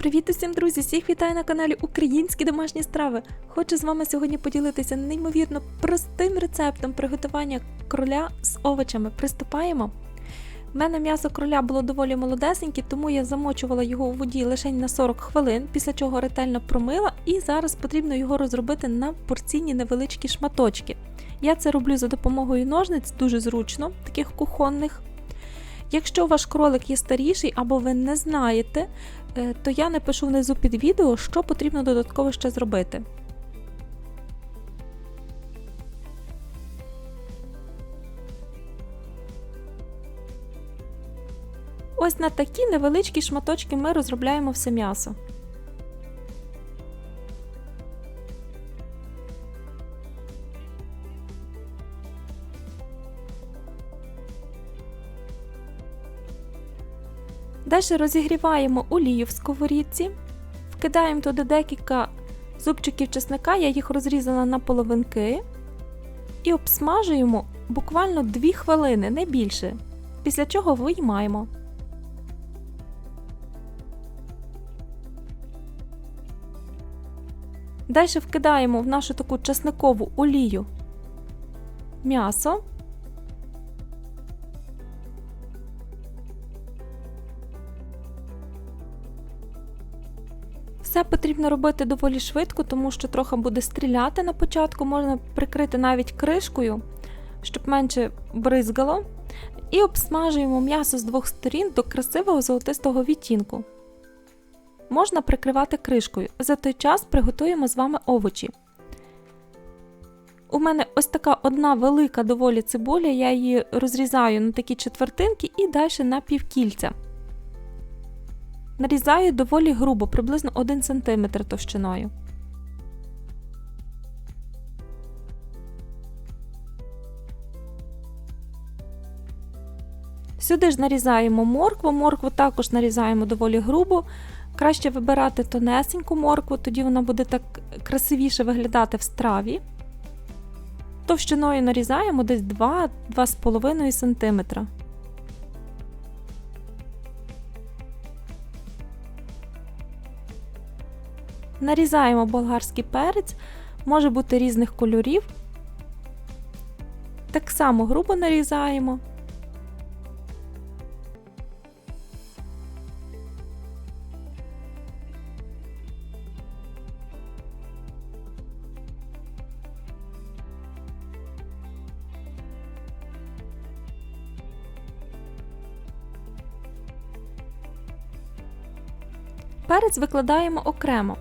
Привіт усім, друзі! Всіх вітаю на каналі Українські домашні страви. Хочу з вами сьогодні поділитися неймовірно простим рецептом приготування кроля з овочами. Приступаємо. У мене м'ясо кроля було доволі молодесеньке, тому я замочувала його у воді лише на 40 хвилин, після чого ретельно промила, і зараз потрібно його розробити на порційні невеличкі шматочки. Я це роблю за допомогою ножниць, дуже зручно, таких кухонних. Якщо ваш кролик є старіший або ви не знаєте, е, то я напишу внизу під відео, що потрібно додатково ще зробити. Ось на такі невеличкі шматочки ми розробляємо все м'ясо. Далі розігріваємо олію в сковорідці, вкидаємо туди декілька зубчиків чесника, я їх розрізала на половинки, і обсмажуємо буквально 2 хвилини, не більше, після чого виймаємо. Далі вкидаємо в нашу таку чесникову олію м'ясо. Все потрібно робити доволі швидко, тому що трохи буде стріляти на початку, можна прикрити навіть кришкою, щоб менше бризгало. І обсмажуємо м'ясо з двох сторін до красивого золотистого відтінку. Можна прикривати кришкою. За той час приготуємо з вами овочі. У мене ось така одна велика доволі цибуля, я її розрізаю на такі четвертинки і далі на півкільця. Нарізаю доволі грубо, приблизно 1 см товщиною. Сюди ж нарізаємо моркву, моркву також нарізаємо доволі грубо. Краще вибирати тонесеньку моркву, тоді вона буде так красивіше виглядати в страві. Товщиною нарізаємо десь 2-2,5 см. Нарізаємо болгарський перець, може бути різних кольорів. Так само грубо нарізаємо. Перець викладаємо окремо.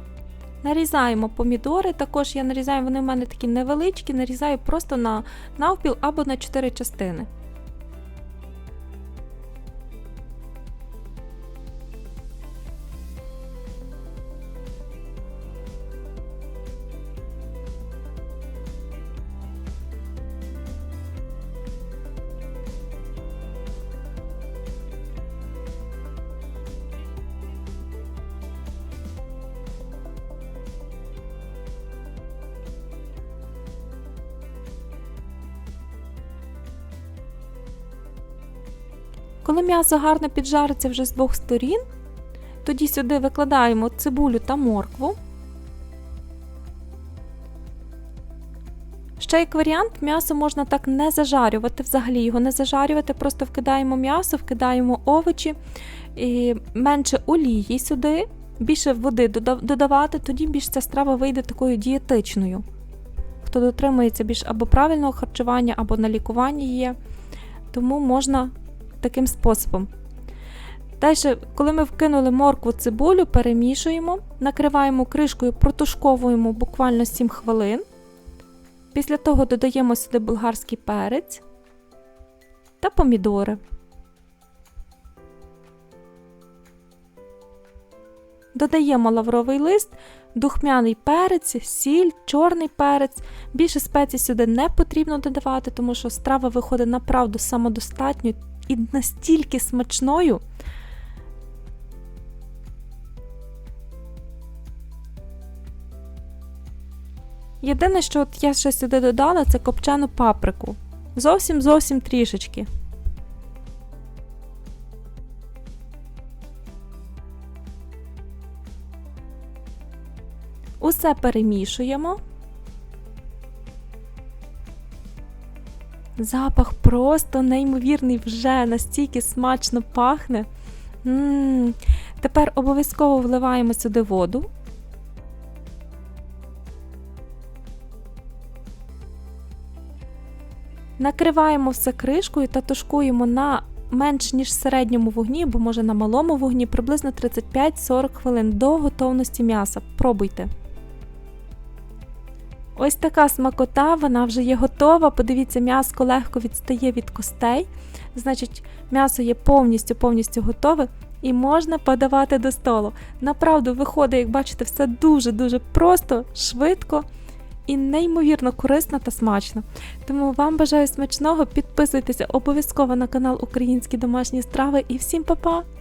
Нарізаємо помідори, також я нарізаю, вони в мене такі невеличкі, нарізаю просто на навпіл або на 4 частини. Коли м'ясо гарно піджариться вже з двох сторін, тоді сюди викладаємо цибулю та моркву. Ще як варіант, м'ясо можна так не зажарювати, взагалі його не зажарювати, просто вкидаємо м'ясо, вкидаємо овочі, і менше олії сюди, більше води додавати, тоді більш ця страва вийде такою дієтичною. Хто дотримується більш або правильного харчування, або на лікуванні є, тому можна таким способом. Далі, коли ми вкинули моркву цибулю, перемішуємо, накриваємо кришкою, протушковуємо буквально 7 хвилин. Після того додаємо сюди болгарський перець та помідори. Додаємо лавровий лист, духмяний перець, сіль, чорний перець. Більше спецій сюди не потрібно додавати, тому що страва виходить направду самодостатньо і настільки смачною. Єдине, що от я ще сюди додала, це копчену паприку. Зовсім зовсім трішечки. Усе перемішуємо. Запах просто неймовірний вже настільки смачно пахне. м Тепер обов'язково вливаємо сюди воду. Накриваємо все кришкою та тушкуємо на менш ніж середньому вогні, або може на малому вогні, приблизно 35-40 хвилин до готовності м'яса. Пробуйте. Ось така смакота, вона вже є готова. Подивіться, м'яско легко відстає від костей. Значить, м'ясо є повністю повністю готове і можна подавати до столу. Направду виходить, як бачите, все дуже-дуже просто, швидко і неймовірно корисно та смачно. Тому вам бажаю смачного, підписуйтеся обов'язково на канал Українські домашні страви і всім па-па!